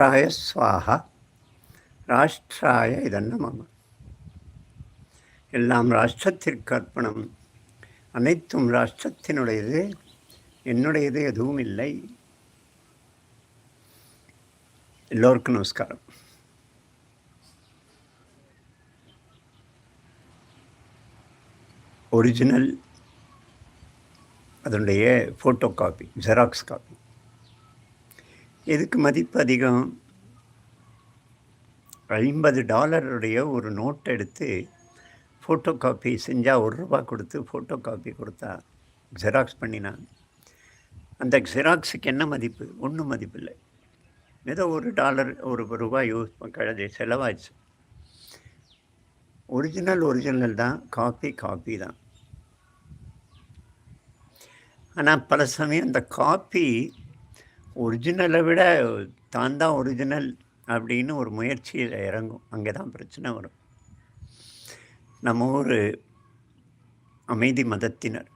ராய ஸ்வாஹா ராஷ்டிராய இதன்ன மம எல்லாம் ராஷ்டிரத்திற்கு அர்ப்பணம் அனைத்தும் ராஷ்டிரத்தினுடையது என்னுடையது எதுவும் இல்லை எல்லோருக்கும் நமஸ்காரம் ஒரிஜினல் அதனுடைய ஃபோட்டோ காப்பி ஜெராக்ஸ் காப்பி எதுக்கு மதிப்பு அதிகம்? ஐம்பது டாலருடைய ஒரு நோட் எடுத்து ஃபோட்டோ காப்பி செஞ்சால் ஒரு ரூபா கொடுத்து ஃபோட்டோ காப்பி கொடுத்தா ஜெராக்ஸ் பண்ணினான் அந்த ஜெராக்ஸுக்கு என்ன மதிப்பு? ஒன்றும் மதிப்பு இல்லை. ஏதோ ஒரு டாலர் ஒரு ரூபாய் யூஸ் கழுது செலவாச்சு ஒரிஜினல் ஒரிஜினல் தான் காப்பி காப்பி தான். ஆனால் பல சமயம் அந்த காப்பி ஒரிஜினலை விட தான் தான் ஒரிஜினல் அப்படின்னு ஒரு முயற்சியில் இறங்கும். அங்கே தான் பிரச்சனை வரும். நம்ம ஊர் அமைதி மதத்தினர்.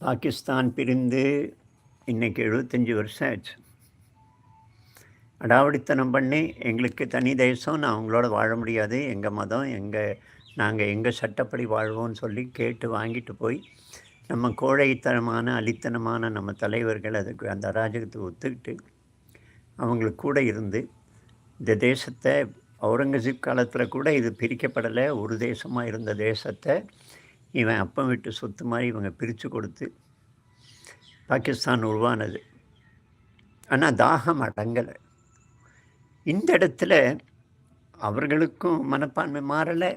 பாகிஸ்தான் பிரிந்து இன்றைக்கி எழுபத்தஞ்சி வருஷம் ஆச்சு. அடாவடித்தனம் பண்ணி எங்களுக்கு தனி தேசம் நான் அவங்களோட வாழ முடியாது. எங்கள் மதம் எங்கள் நாங்கள் எங்கள் சட்டப்படி வாழ்வோம்னு சொல்லி கேட்டு வாங்கிட்டு போய் நம்ம கோழைத்தனமான அலித்தனமான நம்ம தலைவர்கள் அதுக்கு அந்த அராஜகத்தை ஒத்துக்கிட்டு அவங்களுக்கு கூட இருந்து இந்த தேசத்தை அவுரங்கசீப் காலத்தில் கூட இது பிரிக்கப்படலை. ஒரு தேசமாக இருந்த தேசத்தை இவன் அப்பம் விட்டு சொத்து மாதிரி இவங்க பிரித்து கொடுத்து பாகிஸ்தான் உருவானது. ஆனால் தாகம் அடங்கலை. இந்த இடத்துல அவர்களுக்கும் மனப்பான்மை மாறலை.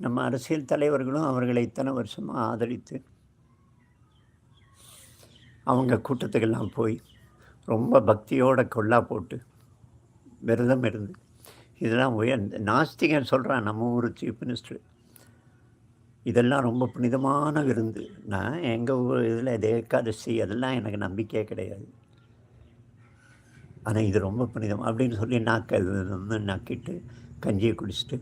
நம்ம அரசியல் தலைவர்களும் அவர்களை இத்தனை வருஷமாக ஆதரித்து அவங்க கூட்டத்துக்கெல்லாம் போய் ரொம்ப பக்தியோட கொல்லா போட்டு விரதம் இருந்து இதெல்லாம் உயர்ந்த நாஸ்திகன் சொல்கிறான் நம்ம ஊர் சீஃப் மினிஸ்டர் இதெல்லாம் ரொம்ப புனிதமான விருந்து. நான் எங்கள் ஊர் இதில் ஏகாதசி அதெல்லாம் எனக்கு நம்பிக்கையே கிடையாது. ஆனால் இது ரொம்ப புனிதம் அப்படின்னு சொல்லி நாக்க வந்து நக்கிட்டு கஞ்சியை குடிச்சிட்டு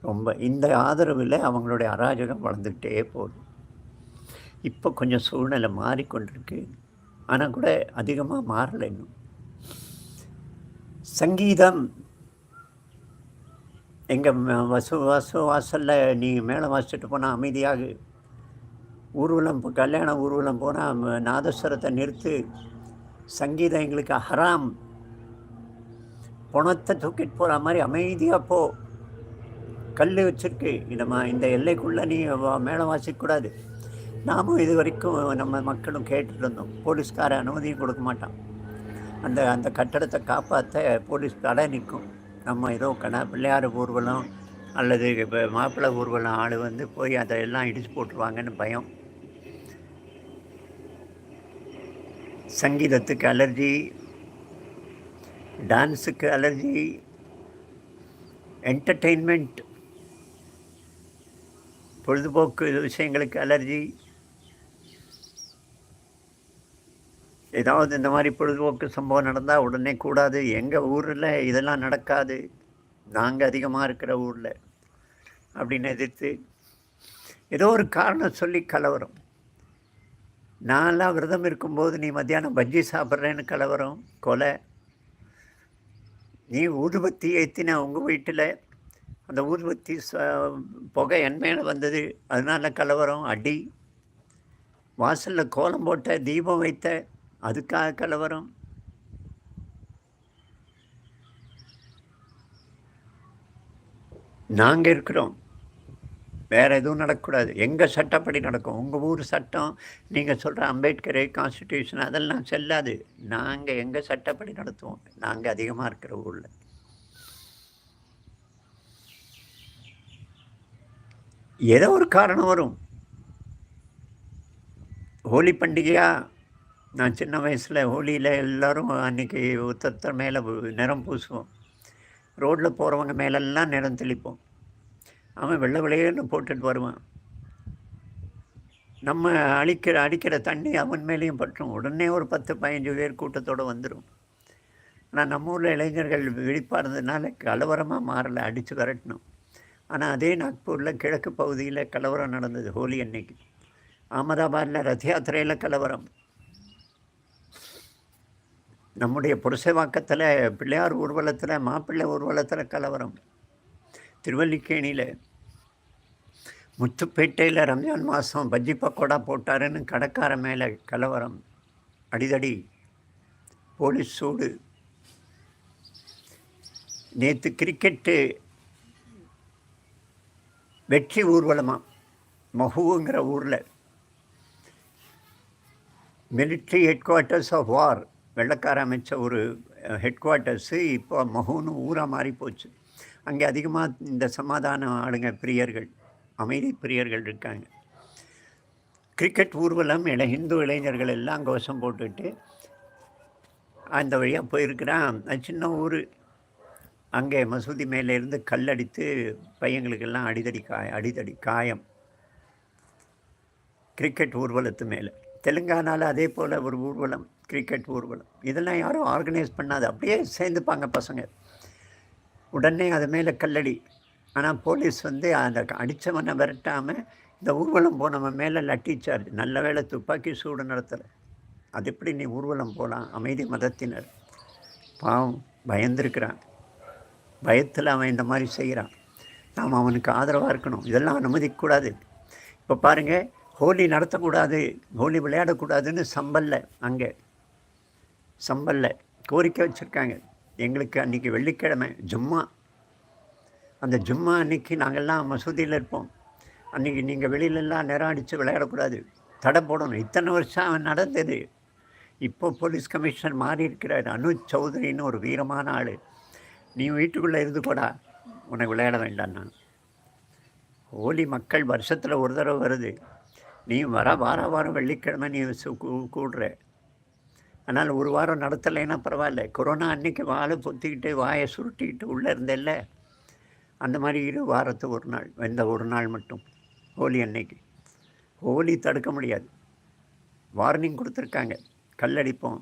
ரொம்ப இந்த ஆதரவில் அவங்களுடைய அராஜகம் வளர்ந்துக்கிட்டே போகுது. இப்போ கொஞ்சம் சூழ்நிலை மாறிக்கொண்டிருக்கு. ஆனால் கூட அதிகமாக மாறலை இன்னும். சங்கீதம். எங்கள் வசு வசு வாசலில் நீ மேலே வாசிச்சுட்டு போனால் அமைதியாக. ஊர்வலம் கல்யாணம் ஊர்வலம் போனால் நாதஸ்வரத்தை நிறுத்து. சங்கீதம் எங்களுக்கு ஹராம். பணத்தை தூக்கிட்டு போகிற மாதிரி அமைதியாக போ. கல் வச்சுருக்கு. நம்ம இந்த எல்லைக்குள்ளே நீ மேலே வாசிக்கக்கூடாது நாமும் இது வரைக்கும் நம்ம மக்களும் கேட்டுருந்தோம் இருந்தோம் போலீஸ்கார அனுமதியும் கொடுக்க மாட்டான். அந்த அந்த கட்டடத்தை காப்பாற்ற போலீஸ் தடை நிற்கும். நம்ம ஏதோ கண பிள்ளையார் ஊர்வலம் அல்லது இப்போ மாப்பிள்ளை ஊர்வலம் ஆள் வந்து போய் அதை எல்லாம் இடிச்சு போட்டுருவாங்கன்னு பயம். சங்கீதத்துக்கு அலர்ஜி டான்ஸுக்கு அலர்ஜி என்டர்டெயின்மெண்ட் பொழுதுபோக்கு விஷயங்களுக்கு அலர்ஜி ஏதாவது இந்த மாதிரி பொழுதுபோக்கு சம்பவம் நடந்தால் உடனே கூடாது. எங்கள் ஊரில் இதெல்லாம் நடக்காது. நாங்கள் அதிகமாக இருக்கிற ஊரில். அப்படின்னு எதிர்த்து ஏதோ ஒரு காரணம் சொல்லி கலவரம். நான்லாம் விரதம் இருக்கும்போது நீ மத்தியானம் பஜ்ஜி சாப்பிட்றேன்னு கலவரம் கொலை. நீ ஊதுபத்தி ஏற்றின உங்கள் வீட்டில். அந்த ஊதுபத்தி புகை என் வந்தது. அதனால கலவரம் அடி. வாசலில் கோலம் போட்ட தீபம் வைத்த அதுக்காக கலவரம் நாங்கள் இருக்கிறோம். வேறு எதுவும் நடக்கக்கூடாது. எங்கள் சட்டப்படி நடக்கும்? உங்கள் ஊர் சட்டம் நீங்கள் சொல்கிற அம்பேத்கர் கான்ஸ்டியூஷன் அதெல்லாம் செல்லாது. நாங்கள் எங்கள் சட்டப்படி நடத்துவோம்? நாங்கள் அதிகமாக இருக்கிற ஊரில். ஏதோ ஒரு காரணம் வரும். ஹோலி பண்டிகையாக நான் சின்ன வயசில் ஹோலியில் எல்லோரும் அன்றைக்கி ஒருத்தர் மேலே நிறம் பூசுவோம். ரோட்டில் போகிறவங்க மேலெல்லாம் நிறம் தெளிப்போம். அவன் வெள்ளை விளையன்னு போட்டுட்டு வருவான். நம்ம அழிக்கிற அடிக்கிற தண்ணி அவன் மேலேயும் பற்றும். உடனே ஒரு பத்து பதினஞ்சு பேர் கூட்டத்தோடு வந்துடும் ஆனால் நம்ம ஊரில் இளைஞர்கள் விழிப்பாக இருந்ததுனால கலவரமாக மாறலை அடித்து விரட்டணும். ஆனால் அதே நாக்பூரில் கிழக்கு பகுதியில் கலவரம் நடந்தது ஹோலி அன்னைக்கு. அகமதாபாத்தில் ரத யாத்திரையில் கலவரம். நம்முடைய புரசைவாக்கத்தில் பிள்ளையார் ஊர்வலத்தில் மாப்பிள்ளை ஊர்வலத்தில் கலவரம். திருவல்லிக்கேணியில் முத்துப்பேட்டையில் ரம்ஜான் மாதம் பஜ்ஜி பக்கோடா போட்டாருன்னு கடைக்கார மேலே கலவரம் அடிதடி போலீஸ் சூடு. நேற்று கிரிக்கெட்டு வெற்றி ஊர்வலமாக மஹூங்கிற ஊரில். Military headquarters of war வெள்ளக்கார அமைச்ச ஒரு ஹெட் குவார்ட்டர்ஸு இப்போ மஹூன்னு ஊராக மாறி போச்சு. அங்கே அதிகமாக இந்த சமாதான ஆளுங்க பிரியர்கள் அமைதி பிரியர்கள் இருக்காங்க. கிரிக்கெட் ஊர்வலம் இள ஹிந்து இளைஞர்கள் எல்லாம் கோஷம் போட்டுட்டு அந்த வழியாக போயிருக்கிறான். சின்ன ஊர். அங்கே மசூதி மேலேருந்து கல்லடித்து பையங்களுக்கெல்லாம் அடிதடி காய அடிதடி காயம். கிரிக்கெட் ஊர்வலத்து மேலே. தெலுங்கானாவில் அதே போல் ஒரு ஊர்வலம் கிரிக்கெட் ஊர்வலம். இதெல்லாம் யாரும் ஆர்கனைஸ் பண்ணாது அப்படியே சேர்ந்துப்பாங்க பசங்க. உடனே அது மேலே கல்லடி. ஆனால் போலீஸ் வந்து அந்த அடித்தவனை விரட்டாமல் இந்த ஊர்வலம் போனவன் மேலே லட்டி சார்ஜ் நல்ல வேளை துப்பாக்கி சூடு நடத்தலை. அது எப்படி நீ ஊர்வலம் போகலாம் அமைதி மதத்தினர். பாவம் பயந்துருக்கிறான். பயத்தில் அவன் இந்த மாதிரி செய்கிறான் நாம் அவனுக்கு ஆதரவாக இருக்கணும். இதெல்லாம் அனுமதிக்கக்கூடாது. இப்போ பாருங்கள் ஹோலி நடத்தக்கூடாது ஹோலி விளையாடக்கூடாதுன்னு சம்பல்ல அங்கே. சம்பல்ல கோரிக்கை வச்சுருக்காங்க. எங்களுக்கு அன்றைக்கி வெள்ளிக்கிழமை ஜும்மா. அந்த ஜும்மா அன்றைக்கி நாங்கள்லாம் மசூதியில் இருப்போம். அன்றைக்கி நீங்கள் வெளியிலெல்லாம் நேரம் அடித்து விளையாடக்கூடாது. தடை போடணும். இத்தனை வருஷம் அவன் நடந்தது. இப்போ போலீஸ் கமிஷனர் மாறி இருக்கிறார். அனுஜ் சௌத்ரின்னு ஒரு வீரமான ஆள். நீ வீட்டுக்குள்ளே இருந்து கூடா உனக்கு விளையாட வேண்டாம் நான். ஹோலி மக்கள் வருஷத்தில் ஒரு தடவை வருது. நீ வர வார வாரம் வெள்ளிக்கிழமை நீ கூடுற. ஆனால் ஒரு வாரம் நடத்தலைன்னா பரவாயில்ல. கொரோனா அன்றைக்கி வாழை பொத்திக்கிட்டு வாயை சுருட்டிக்கிட்டு உள்ளே இருந்தேல்ல? அந்த மாதிரி இரு வாரத்து ஒரு நாள் வெந்த ஒரு நாள் மட்டும் ஹோலி அன்னைக்கு. ஹோலி தடுக்க முடியாது. வார்னிங் கொடுத்துருக்காங்க. கல்லடிப்போம்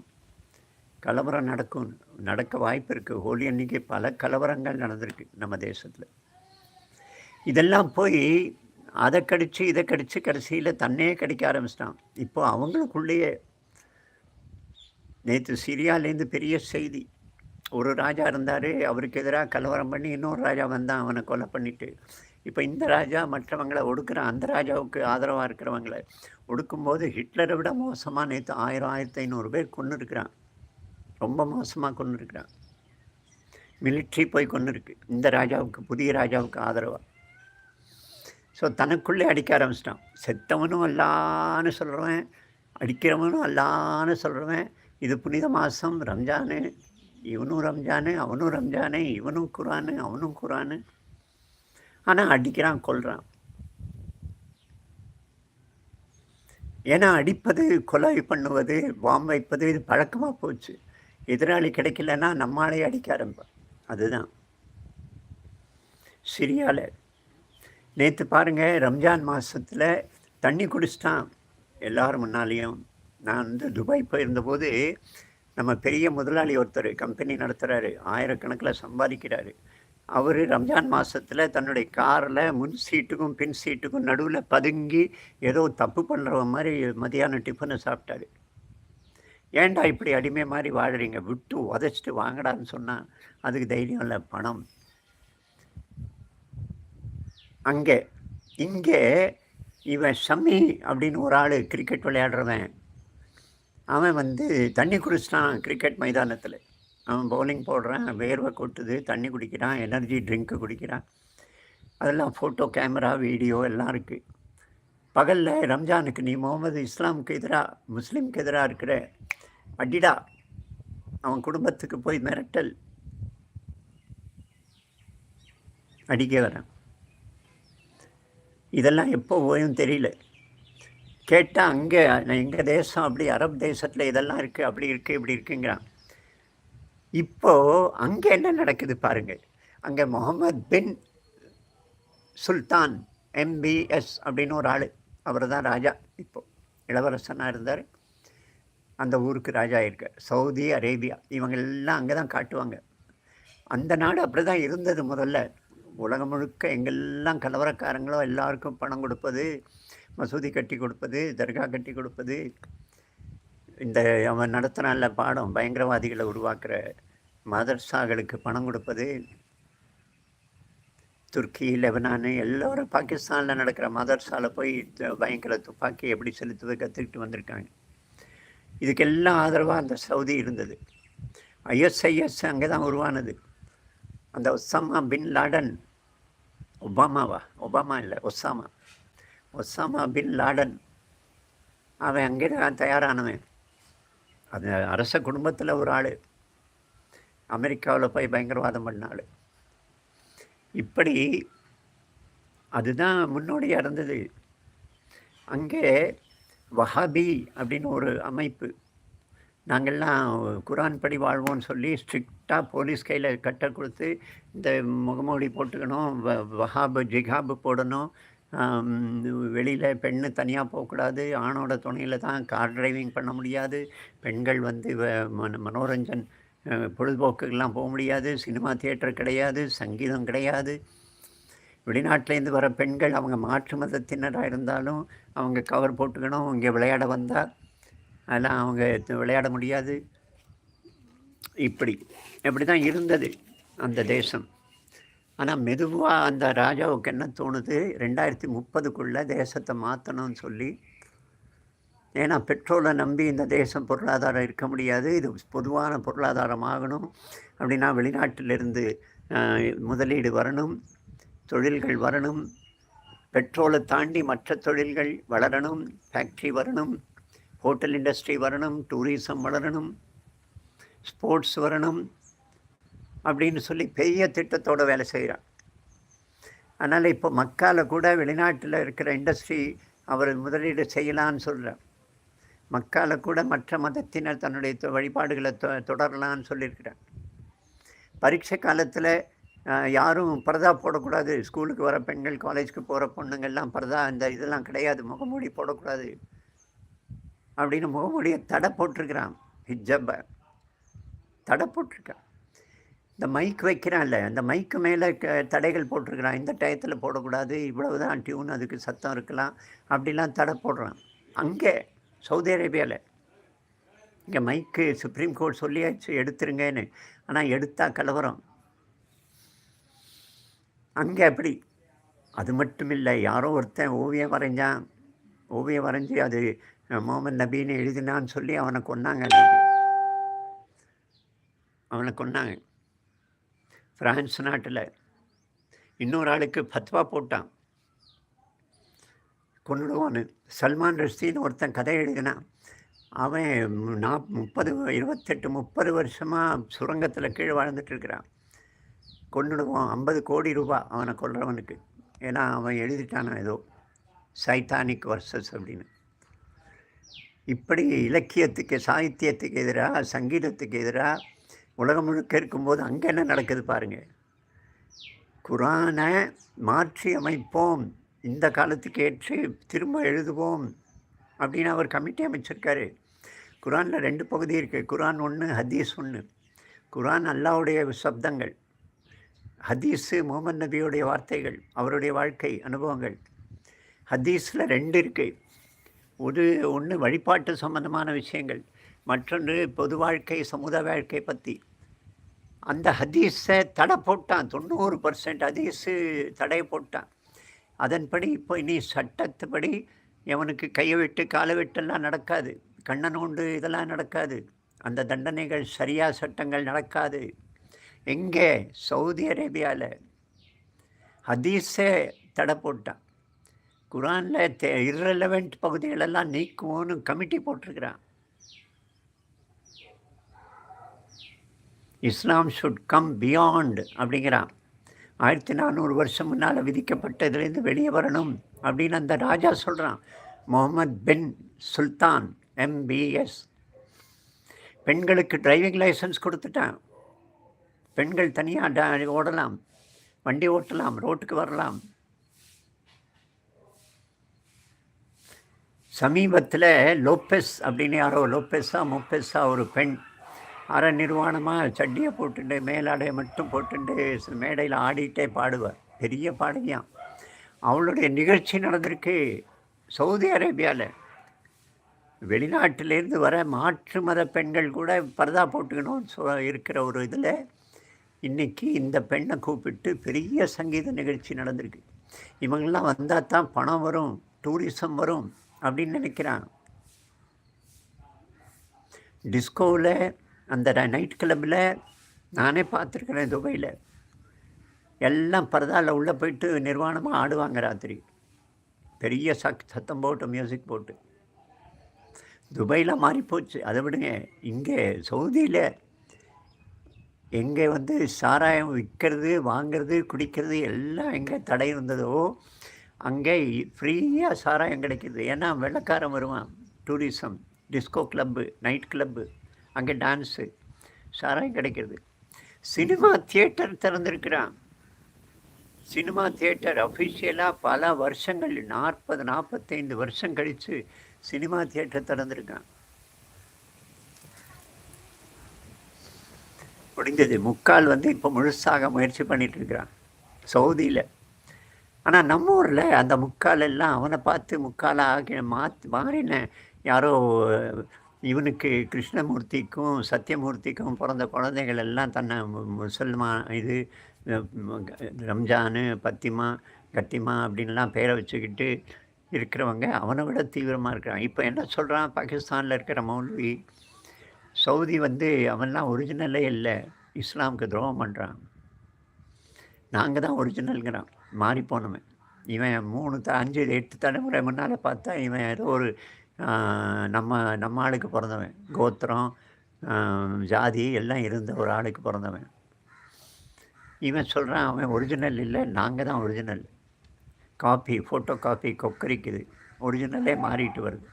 கலவரம் நடக்கும். நடக்க வாய்ப்பு இருக்குது ஹோலி அன்னைக்கு பல கலவரங்கள் நடந்திருக்கு நம்ம தேசத்தில். இதெல்லாம் போய் அதை கடித்து இதை கடித்து கடைசியில் தன்னே கடிக்க ஆரம்பிச்சிட்டான். இப்போ அவங்களுக்குள்ளேயே நேற்று சிரியாலேருந்து பெரிய செய்தி. ஒரு ராஜா இருந்தார் அவருக்கு எதிராக கலவரம் பண்ணி இன்னொரு ராஜா வந்தான் அவனை கொலை பண்ணிவிட்டு இப்போ இந்த ராஜா மற்றவங்களை ஒடுக்குறான். அந்த ராஜாவுக்கு ஆதரவாக இருக்கிறவங்களை ஒடுக்கும்போது ஹிட்லரை விட மோசமாக நேற்று ஆயிரம் ஆயிரத்தி ஐநூறு பேர் கொண்டு இருக்கிறான் ரொம்ப மோசமாக கொண்டு இருக்கிறான் மிலிட்ரி போய் கொண்டு இருக்கு இந்த ராஜாவுக்கு புதிய ராஜாவுக்கு ஆதரவாக ஸோ தனக்குள்ளே அடிக்க ஆரம்பிச்சிட்டான். செத்தவனும் அல்லான்னு சொல்கிறவன் அடிக்கிறவனும் அல்லான்னு சொல்கிறவன் இது புனித மாதம் ரம்ஜானு இவனும் ரம்ஜானு அவனும் ரம்ஜானு இவனும் குரானு அவனும் குரானு ஆனால் அடிக்கிறான் கொள்கிறான் ஏன்னா அடிப்பது கொலை பண்ணுவது பாம் வைப்பது இது பழக்கமாக போச்சு. எதிராளி கிடைக்கலன்னா நம்மளே அடிக்க ஆரம்பிப்பான் அதுதான். சிரியாவில் நேற்று பாருங்கள் ரம்ஜான் மாதத்தில் தண்ணி குடிச்சிட்டான். எல்லோரும் முன்னாலேயும். நான் வந்து துபாய் போயிருந்தபோது நம்ம பெரிய முதலாளி ஒருத்தர் கம்பெனி நடத்துகிறாரு ஆயிரக்கணக்கில் சம்பாதிக்கிறாரு. அவர் ரம்ஜான் மாதத்தில் தன்னுடைய காரில் முன் சீட்டுக்கும் பின் சீட்டுக்கும் நடுவில் பதுங்கி ஏதோ தப்பு பண்ணுற மாதிரி மதியானம் டிஃபனை சாப்பிட்டாரு. ஏன்டா இப்படி அடிமை மாதிரி வாழறீங்க? விட்டு உதச்சிட்டு வாங்கடான்னு சொன்னால் அதுக்கு தைரியம் இல்லை பணம் அங்கே. இங்கே இவன் ஷம்மி அப்படின்னு ஒரு ஆள் கிரிக்கெட் விளையாடுறவன். அவன் வந்து தண்ணி குடிச்சிட்டான் கிரிக்கெட் மைதானத்தில். அவன் பவுலிங் போடுறான் வேர்வை கொட்டுது தண்ணி குடிக்கிறான் எனர்ஜி ட்ரிங்க்கு குடிக்கிறான். அதெல்லாம் ஃபோட்டோ கேமரா வீடியோ எல்லாம் இருக்குது பகலில் ரம்ஜானுக்கு நீ முகமது இஸ்லாமுக்கு எதிராக முஸ்லீமுக்கு எதிராக இருக்கிற அடிடா அவன் குடும்பத்துக்கு போய் மிரட்டல். அடிக்க வரேன். இதெல்லாம் எப்போ ஓயும் தெரியல. கேட்டால் அங்கே எங்கள் தேசம் அப்படி அரப் தேசத்தில் இதெல்லாம் இருக்குது அப்படி இருக்குது இப்படி இருக்குங்கிறான். இப்போது அங்கே என்ன நடக்குது பாருங்கள் அங்கே முகமது பின் சுல்தான் எம்பிஎஸ் அப்படின்னு ஒரு ஆள். அவர் தான் ராஜா இப்போது இளவரசனாக இருந்தார். அந்த ஊருக்கு ராஜா இருக்க சவுதி அரேபியா. இவங்கெல்லாம் அங்கே தான் காட்டுவாங்க. அந்த நாடு அப்படி தான் இருந்தது முதல்ல. உலகம் முழுக்க எங்கெல்லாம் கலவரக்காரங்களோ எல்லாருக்கும் பணம் கொடுப்பது மசூதி கட்டி கொடுப்பது தர்கா கட்டி கொடுப்பது இந்த அவன் நடத்துகிறான்ல பாடம் பயங்கரவாதிகளை உருவாக்குற மதர்சாக்களுக்கு பணம் கொடுப்பது துருக்கி லெபனானு எல்லோரும் பாகிஸ்தானில் நடக்கிற மதர்சாவில் போய் பயங்கர துப்பாக்கி எப்படி செலுத்துவது கற்றுக்கிட்டு வந்திருக்காங்க. இதுக்கெல்லாம் ஆதரவாக அந்த சவுதி இருந்தது. ஐஎஸ்ஐஎஸ் அங்கே தான் உருவானது. அந்த ஒசாமா பின் லாடன் ஒபாமாவா? ஒபாமா இல்லை ஒசாமா. Osama bin Laden. அவன் அங்கே தான் தயாரானவன். அது அரச குடும்பத்தில் ஒரு ஆள். அமெரிக்காவில் போய் பயங்கரவாதம் பண்ண ஆள் இப்படி அதுதான் முன்னோடியாக இருந்தது அங்கே வஹாபி அப்படின்னு ஒரு அமைப்பு. நாங்கள்லாம் குரான் படி வாழ்வோம்னு சொல்லி ஸ்ட்ரிக்டாக போலீஸ் கையில் கட்ட கொடுத்து இந்த முகமூடி போட்டுக்கணும் வ- வஹாபு ஜிகாபு போடணும். வெளியில் பெண்ணு தனியாக போகக்கூடாது. ஆணோட துணையில் தான் கார் டிரைவிங் பண்ண முடியாது. பெண்கள் வந்து வ- மன மனோரஞ்சன் பொழுதுபோக்குகள்லாம் போக முடியாது. சினிமா தியேட்டர் கிடையாது. சங்கீதம் கிடையாது. வெளிநாட்டிலேருந்து வர பெண்கள் அவங்க மாற்று மதத்தினராக இருந்தாலும் அவங்க கவர் போட்டுக்கணும். இங்கே விளையாட வந்தால் அதெல்லாம் அவங்க விளையாட முடியாது. இப்படி இப்படி தான் இருந்தது அந்த தேசம். ஆனால் மெதுவாக அந்த ராஜாவுக்கு என்ன தோணுது? ரெண்டாயிரத்தி முப்பதுக்குள்ளே தேசத்தை மாற்றணும்னு சொல்லி ஏன்னா பெட்ரோலை நம்பி இந்த தேசம் பொருளாதாரம் இருக்க முடியாது. இது பொதுவான பொருளாதாரம் ஆகணும் அப்படின்னா வெளிநாட்டிலிருந்து முதலீடு வரணும் தொழில்கள் வரணும் பெட்ரோலை தாண்டி மற்ற தொழில்கள் வளரணும் ஃபேக்ட்ரி வரணும் ஹோட்டல் இண்டஸ்ட்ரி வரணும் டூரிசம் வளரணும் ஸ்போர்ட்ஸ் வரணும் அப்படின்னு சொல்லி பெரிய திட்டத்தோட வேலை செய்கிறான் அதனால் இப்போ மக்கால கூட வெளிநாட்டில் இருக்கிற இண்டஸ்ட்ரி அவர் முதலீடு செய்யலான்னு சொல்கிறார் மக்கால கூட மற்ற மதத்தினர் தன்னுடைய தொ- வழிபாடுகளை தொ தொடரலான்னு சொல்லியிருக்கிறார். பரீட்சை காலத்தில் யாரும் பரதா போடக்கூடாது. ஸ்கூலுக்கு வர பெண்கள் காலேஜுக்கு போகிற பொண்ணுங்கள்லாம் பரதா இந்த இதெல்லாம் கிடையாது. முகமூடி போடக்கூடாது. அப்படின்னு முகமுடைய தடை போட்டிருக்கிறான். ஹிஜப்பை தடை போட்டிருக்கான். இந்த மைக் வைக்கிறான்ல அந்த மைக்கு மேலே தடைகள் போட்டிருக்கிறான். இந்த டயத்தில் போடக்கூடாது இவ்வளவு தான் டியூன் அதுக்கு சத்தம் இருக்கலாம் அப்படிலாம் தடை போடுறான். அங்கே சவுதி அரேபியாவில் இங்கே மைக்கு சுப்ரீம் கோர்ட் சொல்லியாச்சு எடுத்துருங்கன்னு. ஆனால் எடுத்தால் கலவரம். அங்கே அப்படி. அது மட்டும் இல்லை யாரோ ஒருத்தன் ஓவியம் வரைஞ்சான். ஓவியம் வரைஞ்சி அது முகமது நபின்னு எழுதினான்னு சொல்லி அவனை கொன்னாங்க அவனை கொன்னாங்க. ஃப்ரான்ஸ் நாட்டில் இன்னொரு ஆளுக்கு ஃபத்வா போட்டான். கொண்டுடுவான்னு சல்மான் ரஷ்தின்னு ஒருத்தன் கதை எழுதினான் அவன் நா முப்பது இருபத்தெட்டு முப்பது வருஷமாக சுரங்கத்தில் கீழே வாழ்ந்துட்டுருக்கிறான் கொண்டுடுவான் ஐம்பது கோடி ரூபாய் அவனை கொல்றவனுக்கு. ஏன்னா அவன் எழுதிட்டானா ஏதோ. சைத்தானிக் வர்சஸ் அப்படின்னு. இப்படி இலக்கியத்துக்கு சாகித்யத்துக்கு எதிராக சங்கீதத்துக்கு எதிராக உலகம் முழுக்க இருக்கும்போது அங்கே என்ன நடக்குது பாருங்கள் குரானை மாற்றி அமைப்போம். இந்த காலத்துக்கு ஏற்று திரும்ப எழுதுவோம் அப்படின்னு அவர் கமிட்டி அமைச்சிருக்காரு. குரானில் ரெண்டு பகுதி இருக்குது குரான் ஒன்று ஹதீஸ் ஒன்று குரான் அல்லாவுடைய சப்தங்கள் ஹதீஸு முகமது நபியுடைய வார்த்தைகள் அவருடைய வாழ்க்கை அனுபவங்கள். ஹதீஸில் ரெண்டு இருக்குது ஒரு ஒன்று வழிபாட்டு சம்பந்தமான விஷயங்கள் மற்றொன்று பொது வாழ்க்கை சமுதாய வாழ்க்கை பற்றி அந்த ஹதீஸை தடை போட்டான் தொண்ணூறு பர்சன்ட் ஹதீஸு தடை போட்டான். அதன்படி இப்போ இனி சட்டத்துப்படி எவனுக்கு கையை விட்டு காலை விட்டெல்லாம் நடக்காது. கண்ணை நோண்டு இதெல்லாம் நடக்காது. அந்த தண்டனைகள் சரியாக சட்டங்கள் நடக்காது. எங்கே? சவுதி அரேபியாவில் ஹதீஸே தடை போட்டான். குரானில் தே irrelevant பகுதிகளெல்லாம் நீக்குவோன்னு கமிட்டி போட்டிருக்கிறான். இஸ்லாம் ஷுட் கம் பியாண்ட் அப்படிங்கிறான். ஆயிரத்தி நானூறு வருஷம் முன்னால் விதிக்கப்பட்டதுலேருந்து வெளியே வரணும் அப்படின்னு அந்த ராஜா சொல்கிறான் முகமது பின் சுல்தான் எம்பிஎஸ் பெண்களுக்கு டிரைவிங் லைசன்ஸ் கொடுத்துட்டான். பெண்கள் தனியாக ஓடலாம். வண்டி ஓட்டலாம் ரோட்டுக்கு வரலாம். சமீபத்தில் லோப்பெஸ் அப்படின்னு யாரோ லோப்பெஸ்ஸா மொப்பெஸ்ஸா ஒரு பெண் அரை நிர்வாணமாக சட்டியை போட்டுட்டு மேலாடையை மட்டும் போட்டுட்டு மேடையில் ஆடிட்டே பாடுவார் பெரிய பாடகியாம் அவளுடைய நிகழ்ச்சி நடந்திருக்கு சவுதி அரேபியாவில் வெளிநாட்டிலேருந்து வர மாற்று மத பெண்கள் கூட பரதா போட்டுக்கணும்னு சொ இருக்கிற ஒரு இதில் இன்றைக்கி இந்த பெண்ணை கூப்பிட்டு பெரிய சங்கீத நிகழ்ச்சி நடந்திருக்கு. இவங்கெல்லாம் வந்தால் தான் பணம் வரும் டூரிசம் வரும். அப்படின்னு நினைக்கிறான் டிஸ்கோவில் அந்த நைட் கிளப்பில் நானே பார்த்துருக்குறேன் துபாயில். எல்லாம் பரதாவில் உள்ளே போயிட்டு நிர்வாணமாக ஆடுவாங்க ராத்திரி. பெரிய சக் சத்தம் போட்டு மியூசிக் போட்டு. துபாயில் மாறிப்போச்சு அதை விடுங்க இங்கே சவுதியில் எங்கே வந்து சாராயம் விற்கிறது வாங்கிறது குடிக்கிறது எல்லாம் எங்கே தடை இருந்ததோ அங்கே ஃப்ரீயாக சாராயம் கிடைக்கிது. ஏன்னா வெள்ளக்காரன் வருவான். Tourism disco club night club அங்கே டான்ஸு சாராயம் கிடைக்கிறது. சினிமா தியேட்டர் திறந்திருக்கிறான். சினிமா தியேட்டர் அஃபிஷியலாக பல வருஷங்கள் நாற்பது நாற்பத்தைந்து வருஷம் கழித்து சினிமா தியேட்டர் திறந்திருக்கான். முடிந்தது முக்கால் வந்து இப்போ முழுசாக முயற்சி பண்ணிகிட்டு இருக்கிறான். சவுதியில். ஆனால் நம்ம ஊரில் அந்த முக்கால் எல்லாம் அவனை பார்த்து முக்காலாக ஆகி மாற்றி மாறின யாரோ இவனுக்கு கிருஷ்ணமூர்த்திக்கும் சத்தியமூர்த்திக்கும் பிறந்த குழந்தைகள் எல்லாம் தன்னை முசல்மான் இது ரம்ஜானு பத்திமா கத்திமா அப்படின்லாம் பேரை வச்சுக்கிட்டு இருக்கிறவங்க அவனை விட தீவிரமாக இருக்கிறான் இப்போ என்ன சொல்கிறான் பாகிஸ்தானில் இருக்கிற மௌல்வி சவுதி வந்து அவன்லாம் ஒரிஜினலே இல்லை. இஸ்லாமுக்கு துரோகம் பண்ணுறான் நாங்கள் தான் ஒரிஜினலுங்கிறான் மாறி போனவன். இவன் மூணு த அஞ்சு எட்டு தலைமுறை முன்னால் பார்த்தா இவன் ஏதோ ஒரு நம்ம நம்ம ஆளுக்கு பிறந்தவன். கோத்திரம் ஜாதி எல்லாம் இருந்த ஒரு ஆளுக்கு பிறந்தவன். இவன் சொல்கிறான் அவன் ஒரிஜினல் இல்லை நாங்கள் தான் ஒரிஜினல் காப்பி ஃபோட்டோ காப்பி கொக்கரிக்குது ஒரிஜினலே மாறிட்டு வருது.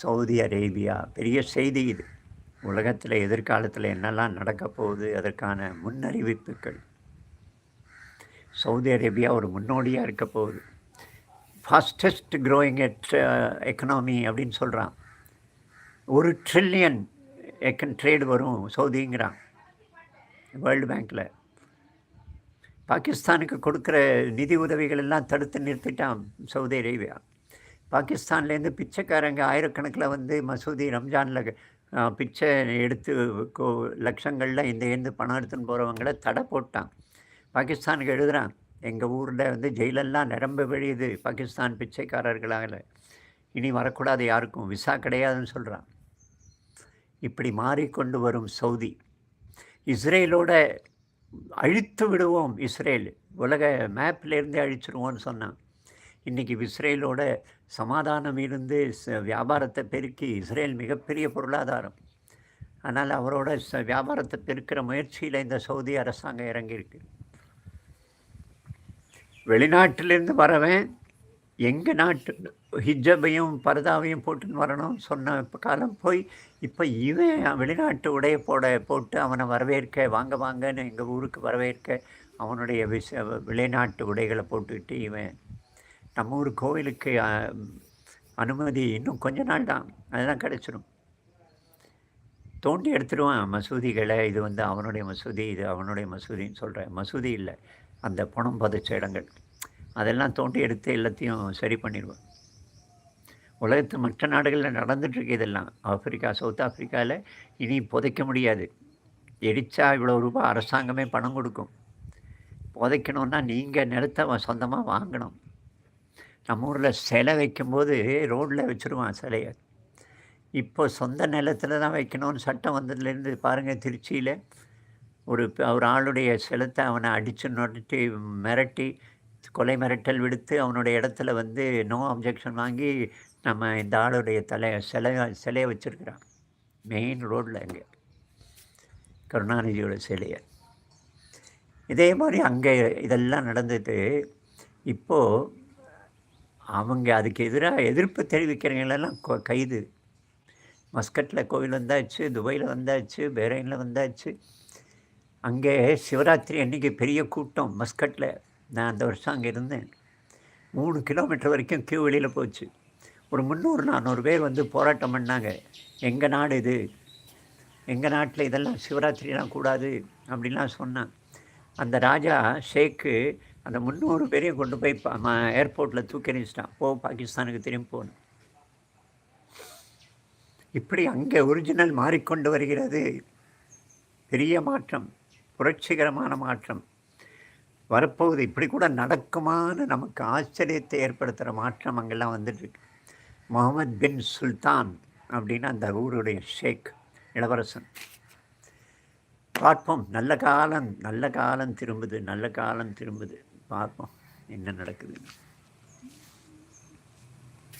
சவுதி அரேபியா பெரிய செய்தி இது. உலகத்தில் எதிர்காலத்தில் என்னெல்லாம் நடக்க போகுது அதற்கான முன்னறிவிப்புகள். சவுதி அரேபியா ஒரு முன்னோடியாக இருக்க போகுது. ஃபாஸ்டஸ்ட் க்ரோயிங் எட் எக்கனாமி அப்படின்னு சொல்கிறான் ஒரு ட்ரில்லியன் எக்கன் ட்ரேடு வரும் சவுதிங்கிறான் வேர்ல்டு பேங்க்கில் பாகிஸ்தானுக்கு கொடுக்குற நிதி உதவிகள் எல்லாம் தடுத்து நிறுத்திட்டான் சவுதி அரேபியா. பாகிஸ்தான்லேருந்து பிச்சைக்காரங்க ஆயிரக்கணக்கில் வந்து மசூதி ரம்ஜானில் பிச்சை எடுத்து கோ லட்சங்களில் இந்த இருந்து பணம் எடுத்துன்னு போகிறவங்கள தடை போட்டான். பாகிஸ்தானுக்கு எழுதுகிறான் எங்கள் ஊரில் வந்து ஜெயிலெல்லாம் நிரம்ப வழியுது பாகிஸ்தான் பிச்சைக்காரர்களால். இனி வரக்கூடாது யாருக்கும் விசா கிடையாதுன்னு சொல்கிறான் இப்படி மாறிக்கொண்டு வரும் சவுதி. இஸ்ரேலோட அழித்து விடுவோம் இஸ்ரேல். உலக மேப்லேருந்து அழிச்சிருவோன்னு சொன்னான். இன்றைக்கி இஸ்ரேலோட சமாதானம் இருந்து வியாபாரத்தை பெருக்கி இஸ்ரேல் மிகப்பெரிய பொருளாதாரம். அதனால் அவரோட வியாபாரத்தை பெருக்கிற முயற்சியில் இந்த சவுதி அரசாங்கம் இறங்கியிருக்கு. வெளிநாட்டிலேருந்து வரவன் எங்கள் நாட்டு ஹிஜபையும் பரதாவையும் போட்டுன்னு வரணும் சொன்ன இப்போ காலம் போய் இப்போ இவன் வெளிநாட்டு உடைய போட போட்டு அவனை வரவேற்க வாங்க வாங்கன்னு எங்கள் ஊருக்கு வரவேற்க அவனுடைய விச வெளிநாட்டு உடைகளை போட்டுக்கிட்டு இவன் நம்ம ஊர் கோவிலுக்கு அனுமதி இன்னும் கொஞ்ச நாள் தான். அதெல்லாம் கிடச்சிரும். தோண்டி எடுத்துருவான் மசூதிகளை. இது வந்து அவனுடைய மசூதி இது அவனுடைய மசூதின்னு சொல்கிறேன் மசூதி இல்லை. அந்த பணம் பதிச்ச இடங்கள். அதெல்லாம் தோண்டி எடுத்து எல்லாத்தையும் சரி பண்ணிடுவான். உலகத்து மற்ற நாடுகளில் நடந்துட்டுருக்கு இதெல்லாம். ஆப்பிரிக்கா சவுத் ஆஃப்ரிக்காவில் இனி புதைக்க முடியாது. எரிச்சா இவ்வளோ ரூபாய் அரசாங்கமே பணம் கொடுக்கும். புதைக்கணுன்னா நீங்கள் நிலத்தை சொந்தமாக வாங்கணும். நம்ம ஊரில் சிலை வைக்கும்போது ரோட்டில் வச்சுருவான் சிலையை. இப்போ சொந்த நிலத்தில் தான் வைக்கணும்னு சட்டம் வந்ததுலேருந்து பாருங்கள் திருச்சியில் ஒரு ஒரு ஆளுடைய சிலத்தை அவனை அடித்து நொட்டி மிரட்டி கொலை மிரட்டல் விடுத்து அவனுடைய இடத்துல வந்து நோ அப்ஜெக்ஷன் வாங்கி நம்ம இந்த ஆளுடைய தலை சிலை சிலையை வச்சுருக்குறான். மெயின் ரோட்டில் அங்கே கருணாநிதியோட சிலையை. இதே மாதிரி அங்கே இதெல்லாம் நடந்தது. இப்போது அவங்க அதுக்கு எதிராக எதிர்ப்பு தெரிவிக்கிறவங்களெல்லாம் கைது. மஸ்கட்டில் கோவில் வந்தாச்சு துபாயில் வந்தாச்சு பேரைனில் வந்தாச்சு. அங்கே சிவராத்திரி அன்றைக்கி பெரிய கூட்டம் மஸ்கட்டில். நான் அந்த வருஷம் அங்கே இருந்தேன். மூணு கிலோமீட்டர் வரைக்கும் கியூ வெளியில் போச்சு. ஒரு முந்நூறு நானூறு பேர் வந்து போராட்டம் பண்ணாங்க. எங்கள் நாடு இது? எங்கள் நாட்டில் இதெல்லாம் சிவராத்திரிலாம் கூடாது அப்படின்லாம் சொன்னான். அந்த ராஜா ஷேக்கு அந்த முந்நூறு பேரையும் கொண்டு போய் ஏர்போர்ட்டில் தூக்கணிச்சிட்டான் போ பாகிஸ்தானுக்கு திரும்பி போகணும். இப்படி அங்கே ஒரிஜினல் மாறிக்கொண்டு வருகிறது. பெரிய மாற்றம் புரட்சிகரமான மாற்றம். வரப்போகுது. இப்படி கூட நடக்குமான்னு நமக்கு ஆச்சரியத்தை ஏற்படுத்துகிற மாற்றம் அங்கெல்லாம் வந்துட்டுருக்கு. முகமது பின் சுல்தான் அப்படின்னு அந்த ஊருடைய ஷேக் இளவரசன். பார்ப்போம். நல்ல காலம் நல்ல காலம் திரும்புது நல்ல காலம் திரும்புது. பார்ப்போம். என்ன நடக்குதுன்னு.